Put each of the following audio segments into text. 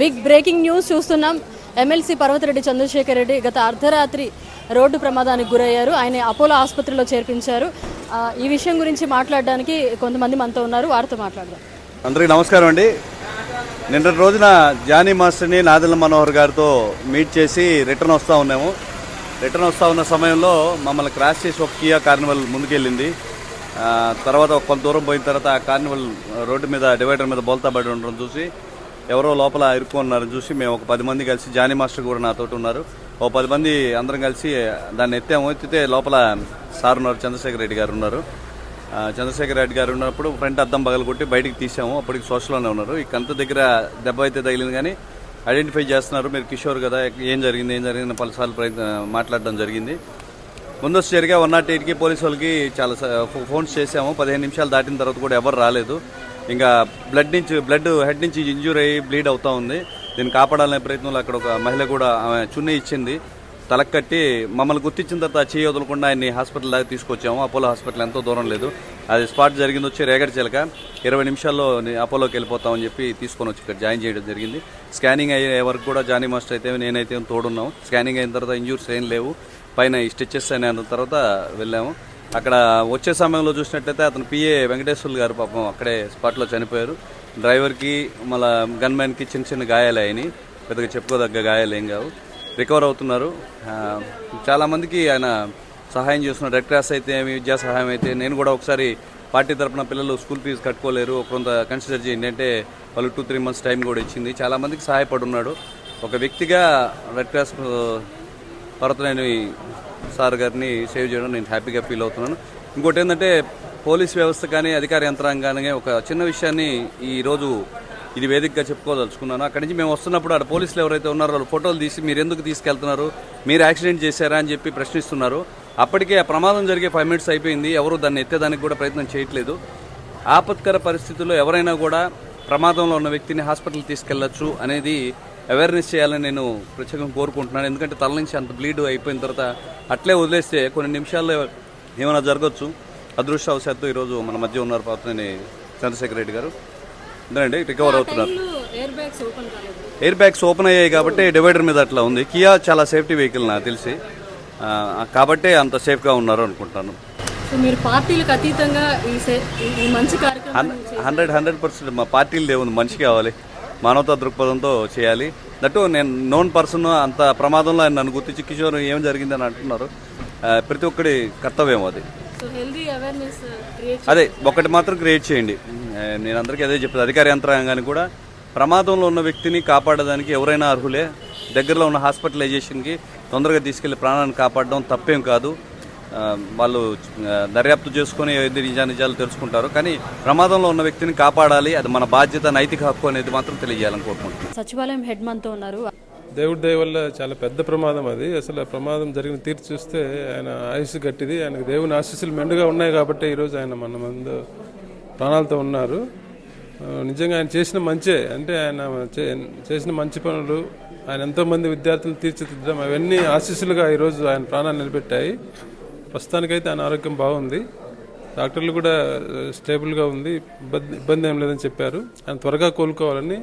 Big breaking news చూస్తున్నాం. MLC Parvathireddy Chandrasekhar Reddy గత అర్ధరాత్రి రోడ్డు ప్రమాదానికి గురయ్యారు. ఆయన అపోలో ఆసుపత్రిలో చేర్పించారు. ఈ విషయం గురించి మాట్లాడడానికి కొంతమంది మనతో ఉన్నారు. వారితో మాట్లాడదాం. అందరికీ నమస్కారం అండి. నిన్న రోజున జానీ మాస్టర్ని నాదల మనోహర్ గారితో మీట్ చేసి రిటర్న్ వస్తూ ఉన్నాము. రిటర్న్ వస్తూ ఉన్న సమయంలో మమ్మల్ని క్రాస్ చేసి ఒక కియా కార్నివల్ ముందుకెళ్ళింది. తర్వాత కొంత దూరం పోయిన తర్వాత ఆ కార్నివల్ రోడ్డు మీద డివైడర్ మీద బోల్తా పడి ఉండడం చూసి ఎవరో లోపల ఇరుక్కున్నారని చూసి మేము ఒక పది మంది కలిసి జానీ మాస్టర్ కూడా నాతో ఉన్నారు. ఓ పది మంది అందరం కలిసి దాన్ని ఎత్తాము. ఎత్తితే లోపల సార్ ఉన్నారు చంద్రశేఖర్ రెడ్డి గారు ఉన్నారు. చంద్రశేఖర్ రెడ్డి గారు ఉన్నప్పుడు ఫ్రంట్ అద్దం పగలు కొట్టి బయటికి తీసాము. అప్పటికి సోషల్లోనే ఉన్నారు. ఈ కంత దగ్గర దెబ్బ అయితే తగిలింది కానీ ఐడెంటిఫై చేస్తున్నారు. మీరు కిషోర్ కదా ఏం జరిగింది ఏం జరిగింది పలుసార్లు ప్రయత్న మాట్లాడడం జరిగింది. ముందస్తు జరిగా వన్ నాట్ ఎయిట్కి పోలీసు వాళ్ళకి చాలా ఫోన్స్ చేసాము పదిహేను నిమిషాలు దాటిన తర్వాత కూడా ఎవరు రాలేదు. ఇంకా బ్లడ్ నుంచి బ్లడ్ హెడ్ నుంచి ఇంజూర్ అయ్యి బ్లీడ్ అవుతూ ఉంది. దీన్ని కాపాడాలనే ప్రయత్నంలో అక్కడ ఒక మహిళ కూడా ఆమె చున్నీ ఇచ్చింది. తలకు కట్టి మమ్మల్ని గుర్తించిన తర్వాత చేయి వదలకుండా ఆయన్ని హాస్పిటల్ దాకా తీసుకొచ్చాము. అపోలో హాస్పిటల్ ఎంతో దూరం లేదు. అది స్పాట్ జరిగింది వచ్చి రేగడి చిలక ఇరవై నిమిషాల్లో అపోలోకి వెళ్ళిపోతామని చెప్పి తీసుకొని వచ్చి ఇక్కడ జాయిన్ చేయడం జరిగింది. స్కానింగ్ అయ్యే వరకు కూడా జానీ మాస్టర్ అయితే నేనైతే తోడున్నాం. స్కానింగ్ అయిన తర్వాత ఇంజూర్స్ ఏం లేవు. పైన ఈ స్టిచ్చెస్ అయిన తర్వాత వెళ్ళాము. అక్కడ వచ్చే సమయంలో చూసినట్లయితే అతను పిఏ వెంకటేశ్వర్లు గారు పాపం అక్కడే స్పాట్లో చనిపోయారు. డ్రైవర్కి మళ్ళా గన్మ్యాన్కి చిన్న చిన్న గాయాలు అయినాయి. పెద్దగా చెప్పుకోదగ్గ గాయాలు ఏం కావు. రికవర్ అవుతున్నారు. చాలామందికి ఆయన సహాయం చేస్తున్నారు. రెడ్ క్రాస్ అయితే విద్యా సహాయం అయితే. నేను కూడా ఒకసారి పార్టీ తరఫున పిల్లలు స్కూల్ ఫీజు కట్టుకోలేరు. కొంత కన్సిడర్ చేయండి అంటే వాళ్ళు టూ త్రీ మంత్స్ టైం కూడా ఇచ్చింది. చాలామందికి సహాయపడున్నాడు. ఒక వ్యక్తిగా రెడ్ క్రాస్ భరతనేని సార్ గారిని సేవ్ చేయడం నేను హ్యాపీగా ఫీల్ అవుతున్నాను. ఇంకోటి ఏంటంటే పోలీస్ వ్యవస్థ కానీ అధికార యంత్రాంగానే ఒక చిన్న విషయాన్ని ఈరోజు ఇది వేదికగా చెప్పుకోదలుచుకున్నాను. అక్కడి నుంచి మేము వస్తున్నప్పుడు అక్కడ పోలీసులు ఎవరైతే ఉన్నారో వాళ్ళు ఫోటోలు తీసి మీరు ఎందుకు తీసుకెళ్తున్నారు మీరు యాక్సిడెంట్ చేశారా అని చెప్పి ప్రశ్నిస్తున్నారు. అప్పటికే ఆ ప్రమాదం జరిగే ఫైవ్ మినిట్స్ అయిపోయింది. ఎవరు దాన్ని ఎత్తేదానికి కూడా ప్రయత్నం చేయట్లేదు. ఆపత్కర పరిస్థితుల్లో ఎవరైనా కూడా ప్రమాదంలో ఉన్న వ్యక్తిని హాస్పిటల్ తీసుకెళ్ళొచ్చు అనేది అవేర్నెస్ చేయాలని నేను ప్రత్యేకంగా కోరుకుంటున్నాను. ఎందుకంటే తల నుంచి అంత బ్లీడ్ అయిపోయిన తర్వాత అట్లే వదిలేస్తే కొన్ని నిమిషాల్లో ఏమైనా జరగచ్చు. అదృష్టవశాత్తు ఈరోజు మన మధ్య ఉన్నారు పాత్రని చంద్రశేఖర్ రెడ్డి గారు. ఎందుకంటే రికవర్ అవుతున్నారు. ఎయిర్ బ్యాగ్స్ ఓపెన్ అయ్యాయి కాబట్టి డివైడర్ మీద అట్లా ఉంది. కియా చాలా సేఫ్టీ వెహికల్ నాకు తెలిసి. కాబట్టే అంత సేఫ్గా ఉన్నారు అనుకుంటాను. మీరు పార్టీలకు అతీతంగా ఈ సే- ఈ- ఈ మంచి కార్యక్రమం హండ్రెడ్ హండ్రెడ్ పర్సెంట్ మా పార్టీలు దేవుంది మనిషి కావాలి. మానవతా దృక్పథంతో చేయాలి. దట్టు నేను నోన్ పర్సన్ అంత ప్రమాదంలో ఆయన నన్ను గుర్తించి కిషోర్ ఏం జరిగిందని అంటున్నారు. ప్రతి ఒక్కడి కర్తవ్యం అది. క్రియేట్ అదే ఒకటి మాత్రం క్రియేట్ చేయండి. నేను అందరికీ అదే చెప్పేది అధికార యంత్రాంగానికి కూడా ప్రమాదంలో ఉన్న వ్యక్తిని కాపాడడానికి ఎవరైనా అర్హులే. దగ్గరలో ఉన్న హాస్పిటలైజేషన్కి తొందరగా తీసుకెళ్ళి ప్రాణాన్ని కాపాడడం తప్పేం కాదు. వాళ్ళు దర్యాప్తు చేసుకొని ఏది నిజా నిజాలు తెలుసుకుంటారు కానీ ప్రమాదంలో ఉన్న వ్యక్తిని కాపాడాలి అది మన బాధ్యత నైతిక హక్కు అనేది మాత్రం తెలియజేయాలని కోరుకుంటున్నాను సచివాలయం హెడ్ మనతో ఉన్నారు. దేవుడి దయ వల్ల చాలా పెద్ద ప్రమాదం అది. అసలు ఆ ప్రమాదం జరిగిన తీర్చి చూస్తే ఆయన ఆయుష్ గట్టిది. ఆయనకు దేవుని ఆశీస్సులు మెండుగా ఉన్నాయి కాబట్టి ఈరోజు ఆయన మన ముందు ప్రాణాలతో ఉన్నారు. నిజంగా ఆయన చేసిన మంచే. అంటే ఆయన చేసిన మంచి పనులు ఆయన ఎంతో మంది విద్యార్థులు తీర్చిదిద్దడం అవన్నీ ఆశీస్సులుగా ఈరోజు ఆయన ప్రాణాలు నిలబెట్టాయి. ప్రస్తుతానికైతే ఆయన ఆరోగ్యం బాగుంది. డాక్టర్లు కూడా స్టేబుల్గా ఉంది. ఇబ్బంది ఇబ్బంది ఏం లేదని చెప్పారు. ఆయన త్వరగా కోలుకోవాలని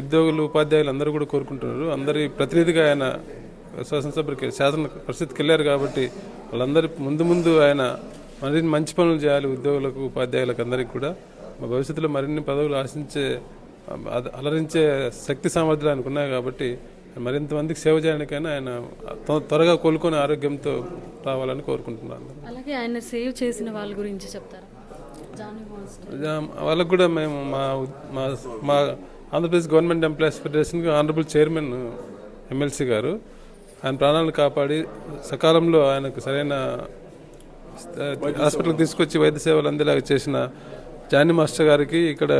ఉద్యోగులు ఉపాధ్యాయులు అందరూ కూడా కోరుకుంటున్నారు. అందరి ప్రతినిధిగా ఆయన శాసనసభకి శాసన పరిస్థితికి వెళ్ళారు కాబట్టి వాళ్ళందరి ముందు ముందు ఆయన మరిన్ని మంచి పనులు చేయాలి ఉద్యోగులకు ఉపాధ్యాయులకు అందరికీ కూడా. మా భవిష్యత్తులో మరిన్ని పదవులు ఆశించే అలరించే శక్తి సామర్థ్యాలు ఆయనకు ఉన్నాయి కాబట్టి మరింత మందికి సేవ చేయడానికైనా ఆయన త్వ- త్వరగా కోలుకొని ఆరోగ్యంతో రావాలని కోరుకుంటున్నాను. అలాగే ఆయన సేవ్ చేసిన వాళ్ళ గురించి చెప్తారా? వాళ్ళకు కూడా మేము మా మా మా ఆంధ్రప్రదేశ్ గవర్నమెంట్ ఎంప్లాయీస్ ఫెడరేషన్కి ఆనరబుల్ చైర్మన్ ఎమ్మెల్సీ గారు. ఆయన ప్రాణాలను కాపాడి సకాలంలో ఆయనకు సరైన హాస్పిటల్కి తీసుకొచ్చి వైద్య సేవలు అందేలాగా చేసిన జానీ మాస్టర్ గారికి ఇక్కడ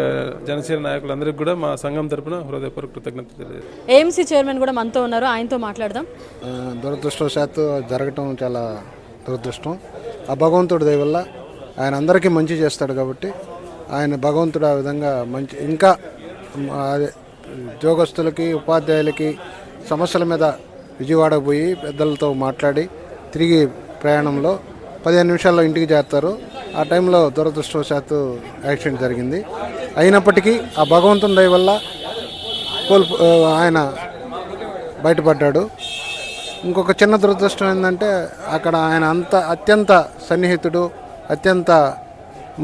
జనసేన నాయకులందరికీ కూడా మా సంఘం తరపున హృదయపూర్వక కృతజ్ఞతలు తెలియజేస్తాను ఏఎంసీ చైర్మన్ కూడా మనతో ఉన్నారు. ఆయనతో మాట్లాడదాం. ఆ, దురదృష్టవశాత్తు జరగటం చాలా దురదృష్టం. ఆ భగవంతుడి దయ వల్ల ఆయన అందరికీ మంచి చేస్తాడు కాబట్టి ఆయన భగవంతుడు ఆ విధంగా మంచి ఇంకా ఉద్యోగస్తులకి ఉపాధ్యాయులకి సమస్యల మీద విజయవాడకు పోయి పెద్దలతో మాట్లాడి తిరిగి ప్రయాణంలో పదిహేను నిమిషాల్లో ఇంటికి చేరుతారు. ఆ టైంలో దురదృష్టవశాత్తు యాక్సిడెంట్ జరిగింది. అయినప్పటికీ ఆ భగవంతుని దయ వల్ల కోల్పు ఆయన బయటపడ్డాడు. ఇంకొక చిన్న దురదృష్టం ఏంటంటే అక్కడ ఆయన అంత అత్యంత సన్నిహితుడు అత్యంత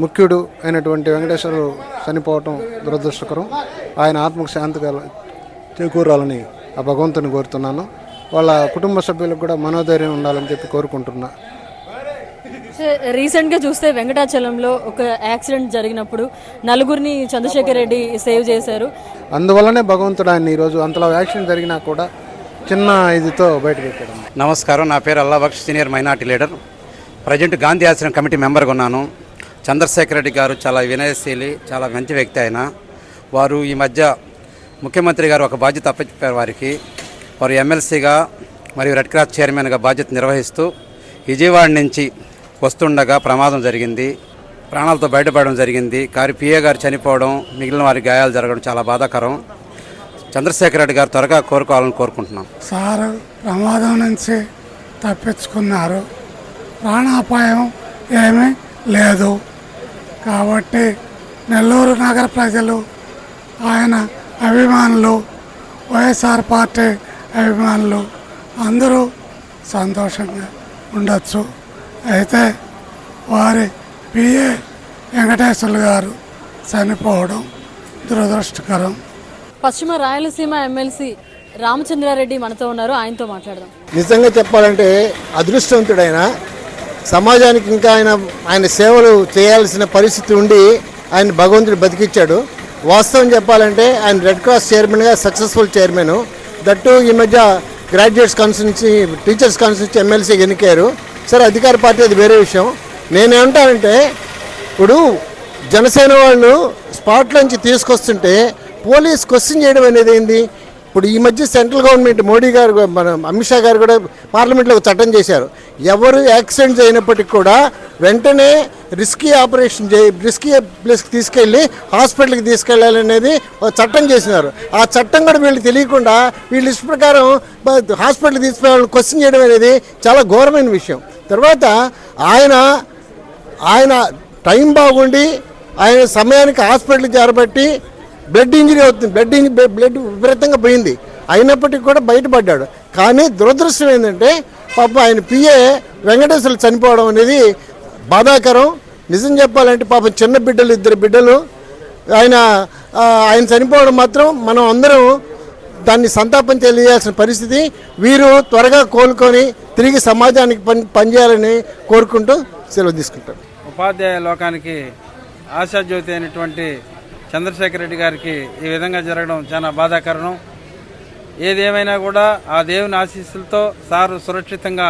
ముఖ్యుడు అయినటువంటి వెంకటేశ్వరు చనిపోవటం దురదృష్టకరం. ఆయన ఆత్మకు శాంతి చేకూరాలని ఆ భగవంతుని కోరుతున్నాను. వాళ్ళ కుటుంబ సభ్యులకు కూడా మనోధైర్యం ఉండాలని చెప్పి కోరుకుంటున్నా. రీసెంట్గా చూస్తే వెంకటాచలంలో ఒక యాక్సిడెంట్ జరిగినప్పుడు నలుగురిని చంద్రశేఖర్ రెడ్డి సేవ్ చేశారు. అందువల్లనే భగవంతుడు ఆయన ఈరోజు అంతలా యాక్సిడెంట్ జరిగినా కూడా చిన్న ఇదితో బయటపెట్టాడు నమస్కారం. నా పేరు Allabaksh senior minority leader. Present Gandhi ఆశ్రమం కమిటీ మెంబర్గా ఉన్నాను. చంద్రశేఖర్ రెడ్డి గారు చాలా వినయశీలి చాలా మంచి వ్యక్తి ఆయన. వారు ఈ మధ్య ముఖ్యమంత్రి గారు ఒక బాధ్యత అప్పచెప్పారు వారికి. వారు ఎమ్మెల్సీగా మరియు రెడ్ క్రాస్ చైర్మన్గా బాధ్యత నిర్వహిస్తూ విజయవాడ నుంచి వస్తుండగా ప్రమాదం జరిగింది. ప్రాణాలతో బయటపడడం జరిగింది. కారు పిఏ గారు చనిపోవడం మిగిలిన వారి గాయాలు జరగడం చాలా బాధాకరం. చంద్రశేఖర్ రెడ్డి గారు త్వరగా కోరుకోవాలని కోరుకుంటున్నాం. సారు ప్రమాదం నుంచి తప్పించుకున్నారు. ప్రాణాపాయం ఏమీ లేదు. కాబట్టి నెల్లూరు నగర ప్రజలు ఆయన అభిమానులు వైఎస్ఆర్ పార్టీ అభిమానులు అందరూ సంతోషంగా ఉండొచ్చు. అయితే వారి పిఏ వెంకటేశ్వర్లు గారు చనిపోవడం దురదృష్టకరం. పశ్చిమ రాయలసీమ ఎమ్మెల్సీ రామచంద్రారెడ్డి మనతో ఉన్నారు. ఆయనతో మాట్లాడదాం. నిజంగా చెప్పాలంటే అదృష్టవంతుడైన సమాజానికి ఇంకా ఆయన ఆయన సేవలు చేయాల్సిన పరిస్థితి ఉండి ఆయన భగవంతుడు బతికిచ్చాడు. వాస్తవం చెప్పాలంటే ఆయన రెడ్ క్రాస్ చైర్మన్గా సక్సెస్ఫుల్ చైర్మన్ దట్టు ఈ మధ్య graduates constituency teachers constituency MLC ఎన్నికారు సరే అధికార పార్టీ అది వేరే విషయం. నేనేమంటానంటే ఇప్పుడు జనసేన వాళ్ళు స్పాట్లోంచి తీసుకొస్తుంటే పోలీస్ క్వశ్చన్ చేయడం అనేది ఏంది? ఇప్పుడు ఈ మధ్య సెంట్రల్ గవర్నమెంట్ మోడీ గారు కూడా- మన అమిత్ షా గారు కూడా పార్లమెంట్లో ఒక చట్టం చేశారు. ఎవరు యాక్సిడెంట్స్ అయినప్పటికీ కూడా వెంటనే రిస్కీ ఆపరేషన్ చే రిస్కీ ప్లేస్కి తీసుకెళ్ళి హాస్పిటల్కి తీసుకెళ్ళాలనేది ఒక చట్టం చేసినారు. ఆ చట్టం కూడా వీళ్ళు తెలియకుండా వీళ్ళ ఇష్ట ప్రకారం హాస్పిటల్కి తీసుకెళ్ళాలని క్వశ్చన్ చేయడం అనేది చాలా ఘోరమైన విషయం. తర్వాత ఆయన ఆయన టైం బాగుండి ఆయన సమయానికి హాస్పిటల్కి చేరబట్టి బ్లడ్ ఇంజరీ అవుతుంది. బ్లడ్ ఇంజరీ బ్లడ్ విపరీతంగా పోయింది. అయినప్పటికీ కూడా బయటపడ్డాడు. కానీ దురదృష్టం ఏంటంటే పాప ఆయన పిఏ వెంకటేశ్వర్లు చనిపోవడం అనేది బాధాకరం. నిజం చెప్పాలంటే పాపం చిన్న బిడ్డలు ఇద్దరు బిడ్డలు. ఆయన ఆయన చనిపోవడం మాత్రం మనం అందరం దాన్ని సంతాపం తెలియజేయాల్సిన పరిస్థితి. వీరు త్వరగా కోలుకొని తిరిగి సమాజానికి పని పనిచేయాలని కోరుకుంటూ సెలవు తీసుకుంటారు. ఉపాధ్యాయ లోకానికి ఆశాజ్యోతి అయినటువంటి చంద్రశేఖర్ రెడ్డి గారికి ఈ విధంగా జరగడం చాలా బాధాకరణం. ఏదేమైనా కూడా ఆ దేవుని ఆశీస్సులతో సారు సురక్షితంగా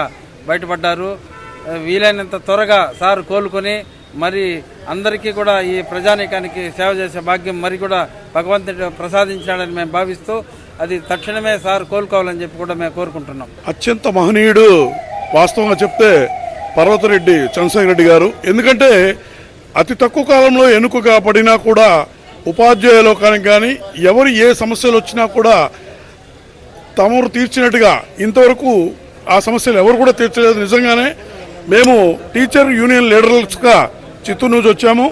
బయటపడ్డారు. వీలైనంత త్వరగా సారు కోలుకొని మరి అందరికీ కూడా ఈ ప్రజానీకానికి సేవ చేసే భాగ్యం మరి కూడా భగవంతుడు ప్రసాదించాడని మేము భావిస్తూ అది తక్షణమే సార్ కోలుకోవాలని చెప్పి కూడా మేము కోరుకుంటున్నాం. అత్యంత మహనీయుడు వాస్తవంగా చెప్తే పర్వతరెడ్డి చంద్రశేఖర రెడ్డి గారు. ఎందుకంటే అతి తక్కువ కాలంలో ఎన్నుకగా పడినా కూడా ఉపాధ్యాయ లోకానికి కానీ ఎవరు ఏ సమస్యలు వచ్చినా కూడా తమరు తీర్చినట్టుగా ఇంతవరకు ఆ సమస్యలు ఎవరు కూడా తీర్చలేదు. నిజంగానే మేము టీచర్ యూనియన్ లీడర్స్గా చిత్తూరు నుంచి వచ్చాము.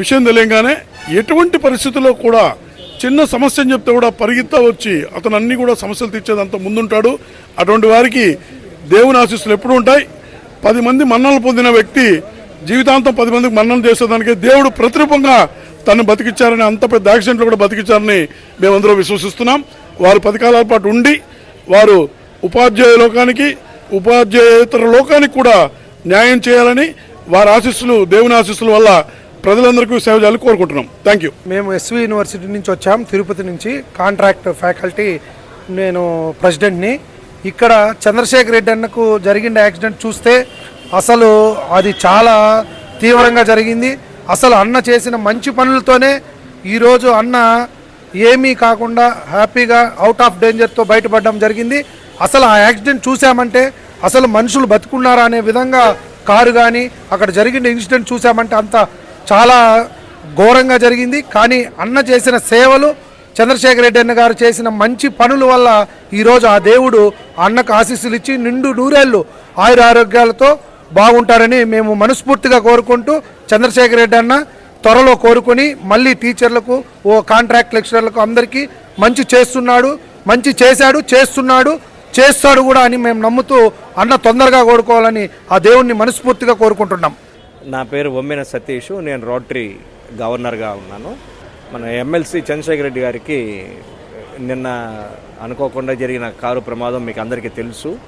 విషయం తెలియగానే ఎటువంటి పరిస్థితుల్లో కూడా చిన్న సమస్య అని చెప్తే కూడా పరిగెత్తా వచ్చి అతను అన్ని కూడా సమస్యలు తీర్చేదంత ముందుంటాడు. అటువంటి వారికి దేవుని ఆశీస్సులు ఎప్పుడు ఉంటాయి. పది మంది మన్నలు పొందిన వ్యక్తి జీవితాంతం పది మందికి మన్నలు చేసేదానికి దేవుడు ప్రతిరూపంగా తను బతికిచ్చారని అంత పెద్ద యాక్సిడెంట్లు కూడా బతికిచ్చారని మేమందరూ విశ్వసిస్తున్నాం. వారు పది కాలాల పాటు ఉండి వారు ఉపాధ్యాయ లోకానికి ఉపాధ్యాయేతర లోకానికి కూడా న్యాయం చేయాలని వారి ఆశీస్సులు దేవుని ఆశీస్సుల వల్ల ప్రజలందరికీ సేవ చేయాలని కోరుకుంటున్నాం. థ్యాంక్ యూ మేము ఎస్వి యూనివర్సిటీ నుంచి వచ్చాం. తిరుపతి నుంచి కాంట్రాక్ట్ ఫ్యాకల్టీ నేను ప్రెసిడెంట్ని ఇక్కడ చంద్రశేఖర్ రెడ్డి అన్నకు జరిగిన యాక్సిడెంట్ చూస్తే అసలు అది చాలా తీవ్రంగా జరిగింది. అసలు అన్న చేసిన మంచి పనులతోనే ఈరోజు అన్న ఏమీ కాకుండా హ్యాపీగా అవుట్ ఆఫ్ డేంజర్తో బయటపడడం జరిగింది. అసలు ఆ యాక్సిడెంట్ చూసామంటే అసలు మనుషులు బతుకున్నారా అనే విధంగా కారు కానీ అక్కడ జరిగిన ఇన్సిడెంట్ చూసామంటే అంత చాలా ఘోరంగా జరిగింది. కానీ అన్న చేసిన సేవలు చంద్రశేఖర రెడ్డి అన్న గారు చేసిన మంచి పనుల వల్ల ఈరోజు ఆ దేవుడు అన్నకు ఆశీస్సులు ఇచ్చి నిండు నూరేళ్ళు ఆయుర ఆరోగ్యాలతో బాగుంటారని మేము మనస్ఫూర్తిగా కోరుకుంటూ చంద్రశేఖర రెడ్డి అన్న త్వరలో కోరుకొని మళ్ళీ టీచర్లకు ఓ కాంట్రాక్ట్ లెక్చరర్లకు అందరికీ మంచి చేస్తున్నాడు మంచి చేశాడు చేస్తున్నాడు చేస్తాడు కూడా అని మేము నమ్ముతూ అన్న తొందరగా కోరుకోవాలని ఆ దేవుణ్ణి మనస్ఫూర్తిగా కోరుకుంటున్నాం. నా పేరు ఒమ్మిన సతీష్ నేను రోటరీ గవర్నర్గా ఉన్నాను. మన ఎమ్మెల్సీ చంద్రశేఖర్ రెడ్డి గారికి నిన్న అనుకోకుండా జరిగిన కారు ప్రమాదం మీకు అందరికీ తెలుసు.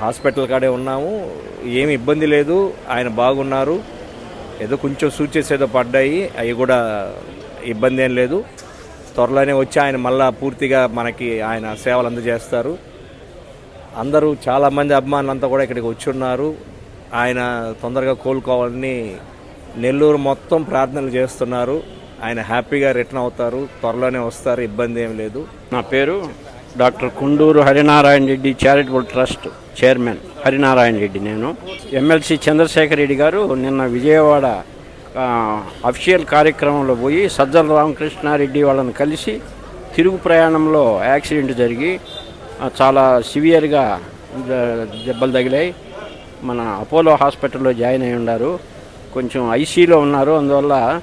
హాస్పిటల్ కాడే ఉన్నాము. ఏమి ఇబ్బంది లేదు. ఆయన బాగున్నారు. ఏదో కొంచెం సూచెస్ ఏదో పడ్డాయి. అవి కూడా ఇబ్బంది ఏం లేదు. త్వరలోనే వచ్చి ఆయన మళ్ళా పూర్తిగా మనకి ఆయన సేవలు అందజేస్తారు. అందరూ చాలామంది అభిమానులంతా కూడా ఇక్కడికి వచ్చి ఉన్నారు. ఆయన తొందరగా కోలుకోవాలని నెల్లూరు మొత్తం ప్రార్థనలు చేస్తున్నారు. ఆయన హ్యాపీగా రిటర్న్ అవుతారు. త్వరలోనే వస్తారు. ఇబ్బంది ఏం లేదు. నా పేరు doctor Kunduru Harinarayana Reddy charitable trust chairman Harinarayana Reddy నేను. ఎమ్మెల్సీ చంద్రశేఖర్ రెడ్డి గారు నిన్న విజయవాడ అఫీషియల్ కార్యక్రమంలో పోయి సజ్జల రామకృష్ణారెడ్డి వాళ్ళని కలిసి తిరుగు ప్రయాణంలో యాక్సిడెంట్ జరిగి చాలా సివియర్గా దెబ్బలు తగిలాయి. మన అపోలో హాస్పిటల్లో జాయిన్ అయి ఉన్నారు కొంచెం ఐసీలో ఉన్నారు. అందువల్ల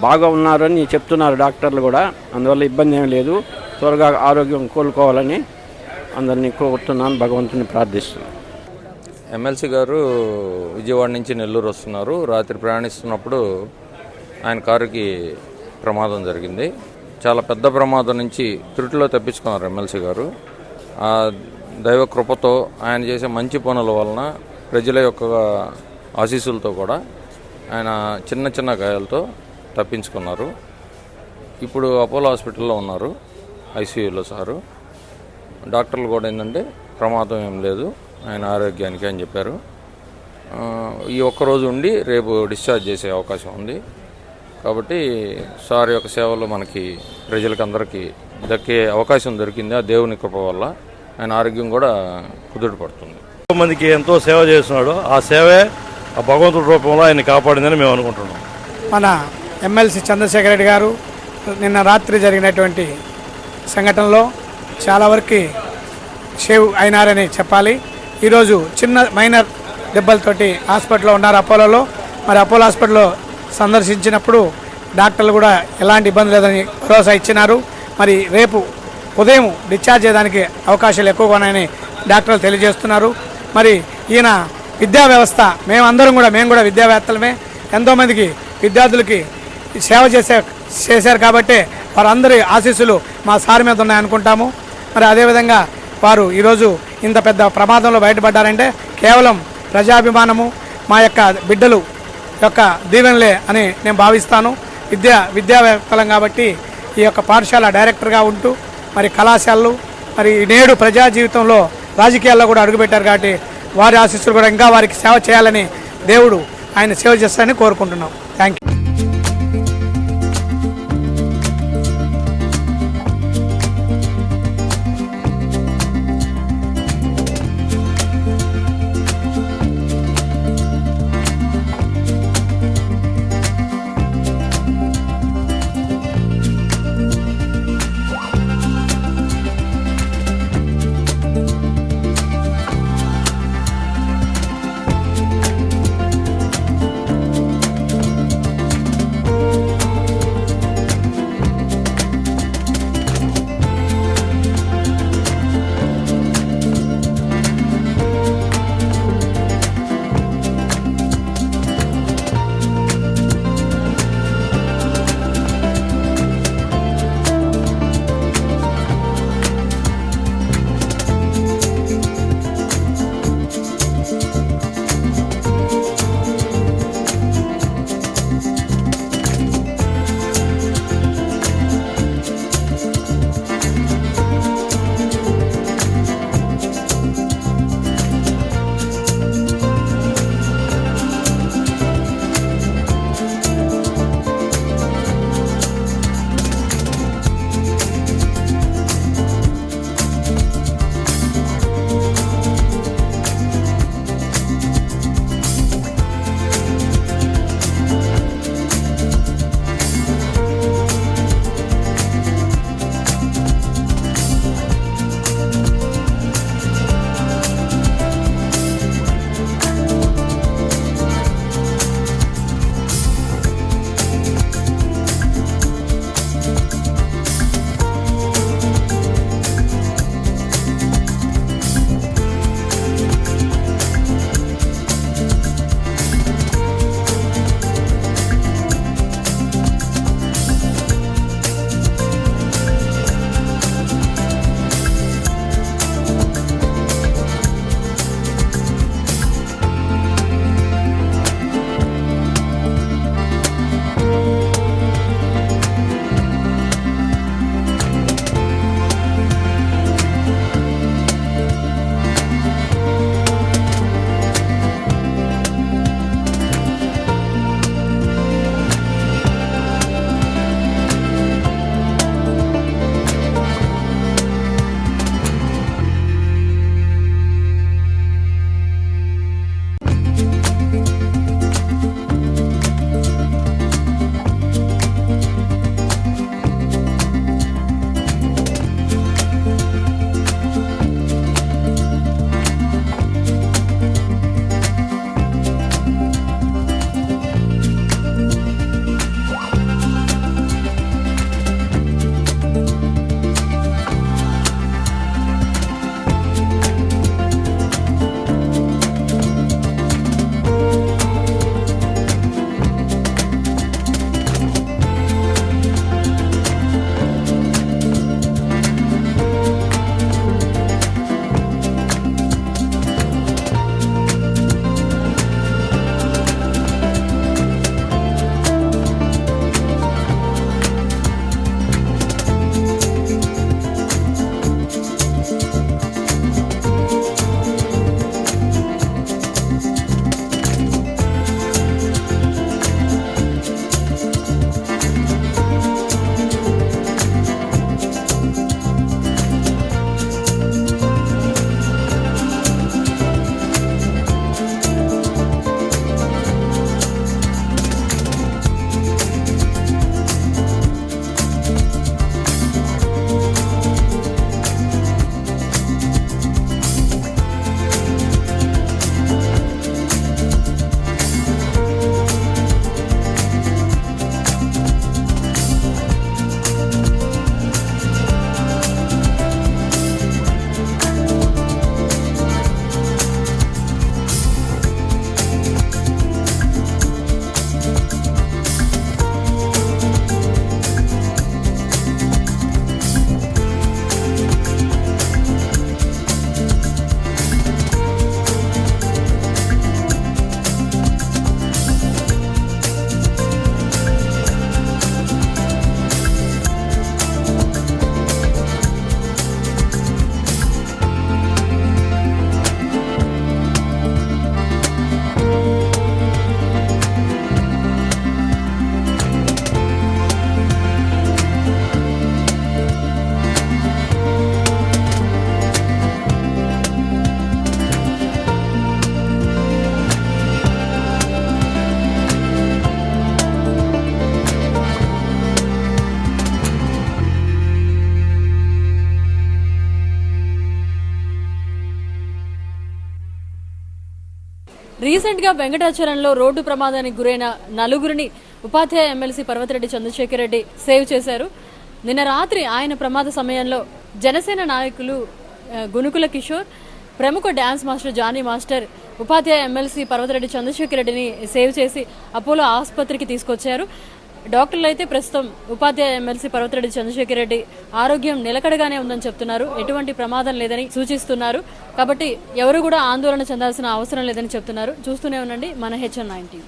బాగా ఉన్నారని చెప్తున్నారు డాక్టర్లు కూడా. అందువల్ల ఇబ్బంది ఏం లేదు. త్వరగా ఆరోగ్యం కోలుకోవాలని అందరినీ కోరుతున్నాను. భగవంతుని ప్రార్థిస్తున్నాను. ఎమ్మెల్సీ గారు విజయవాడ నుంచి నెల్లూరు వస్తున్నారు. రాత్రి ప్రయాణిస్తున్నప్పుడు ఆయన కారుకి ప్రమాదం జరిగింది. చాలా పెద్ద ప్రమాదం నుంచి త్రుటిలో తప్పించుకున్నారు ఎమ్మెల్సీ గారు. దైవ కృపతో ఆయన చేసే మంచి పనుల వలన ప్రజల యొక్క ఆశీస్సులతో కూడా ఆయన చిన్న చిన్న గాయాలతో తప్పించుకున్నారు. ఇప్పుడు అపోలో హాస్పిటల్లో ఉన్నారు ఐసీయూలో సారు. డాక్టర్లు కూడా ఏంటంటే ప్రమాదం ఏం లేదు ఆయన ఆరోగ్యానికి అని చెప్పారు. ఈ ఒక్కరోజు ఉండి రేపు డిశ్చార్జ్ చేసే అవకాశం ఉంది. కాబట్టి సార్ యొక్క సేవలు మనకి ప్రజలకు అందరికీ దక్కే అవకాశం దొరికింది. ఆ దేవుని కృప వల్ల ఆయన ఆరోగ్యం కూడా కుదుట పడుతుంది. మందికి ఎంతో సేవ చేస్తున్నాడు ఆ సేవే ఆ భగవంతుడి రూపంలో ఆయన కాపాడిందని మేము అనుకుంటున్నాం. మన ఎమ్మెల్సీ చంద్రశేఖర్ రెడ్డి గారు నిన్న రాత్రి జరిగినటువంటి సంఘటనలో చాలా వరకు సేవ్ అయినారని చెప్పాలి. ఈరోజు చిన్న మైనర్ దెబ్బలతోటి హాస్పిటల్లో ఉన్నారు అపోలోలో. మరి అపోలో హాస్పిటల్లో సందర్శించినప్పుడు డాక్టర్లు కూడా ఎలాంటి ఇబ్బంది లేదని భరోసా ఇచ్చినారు. మరి రేపు ఉదయం డిశ్చార్జ్ చేయడానికి అవకాశాలు ఎక్కువగా ఉన్నాయని డాక్టర్లు తెలియజేస్తున్నారు. మరి ఈయన విద్యా వ్యవస్థ మేమందరం కూడా మేము కూడా విద్యావేత్తలమే. ఎంతోమందికి విద్యార్థులకి సేవ చేసే చేశారు కాబట్టి వారందరి ఆశీస్సులు మా సార్ మీద ఉన్నాయనుకుంటాము. మరి అదేవిధంగా వారు ఈరోజు ఇంత పెద్ద ప్రమాదంలో బయటపడ్డారంటే కేవలం ప్రజాభిమానము మా యొక్క బిడ్డలు యొక్క దీవెనలే అని నేను భావిస్తాను. విద్యా విద్యావేత్తలం కాబట్టి ఈ యొక్క పాఠశాల డైరెక్టర్గా ఉంటూ మరి కళాశాలలు మరి నేడు ప్రజా జీవితంలో రాజకీయాల్లో కూడా అడుగుపెట్టారు కాబట్టి వారి ఆశీస్సులు కూడా ఇంకా వారికి సేవ చేయాలని దేవుడు ఆయన సేవ చేస్తారని కోరుకుంటున్నాం. థ్యాంక్ యూ రీసెంట్గా వెంకటాచలంలో రోడ్డు ప్రమాదానికి గురైన నలుగురిని ఉపాధ్యాయ ఎమ్మెల్సీ పర్వతిరెడ్డి చంద్రశేఖర్ రెడ్డి సేవ్ చేశారు. నిన్న రాత్రి ఆయన ప్రమాద సమయంలో జనసేన నాయకులు గునుకుల కిషోర్ ప్రముఖ డ్యాన్స్ మాస్టర్ జానీ మాస్టర్ ఉపాధ్యాయ ఎమ్మెల్సీ పర్వతిరెడ్డి చంద్రశేఖర్ రెడ్డిని సేవ్ చేసి అపోలో ఆసుపత్రికి తీసుకొచ్చారు. డాక్టర్లు అయితే ప్రస్తుతం ఉపాధ్యాయ ఎమ్మెల్సీ పర్వతరెడ్డి చంద్రశేఖర్ రెడ్డి ఆరోగ్యం నిలకడగానే ఉందని చెప్తున్నారు. ఎటువంటి ప్రమాదం లేదని సూచిస్తున్నారు. కాబట్టి ఎవరు కూడా ఆందోళన చెందాల్సిన అవసరం లేదని చెప్తున్నారు. చూస్తూనే ఉండండి మన హెచ్ఎన్ నైన్టీ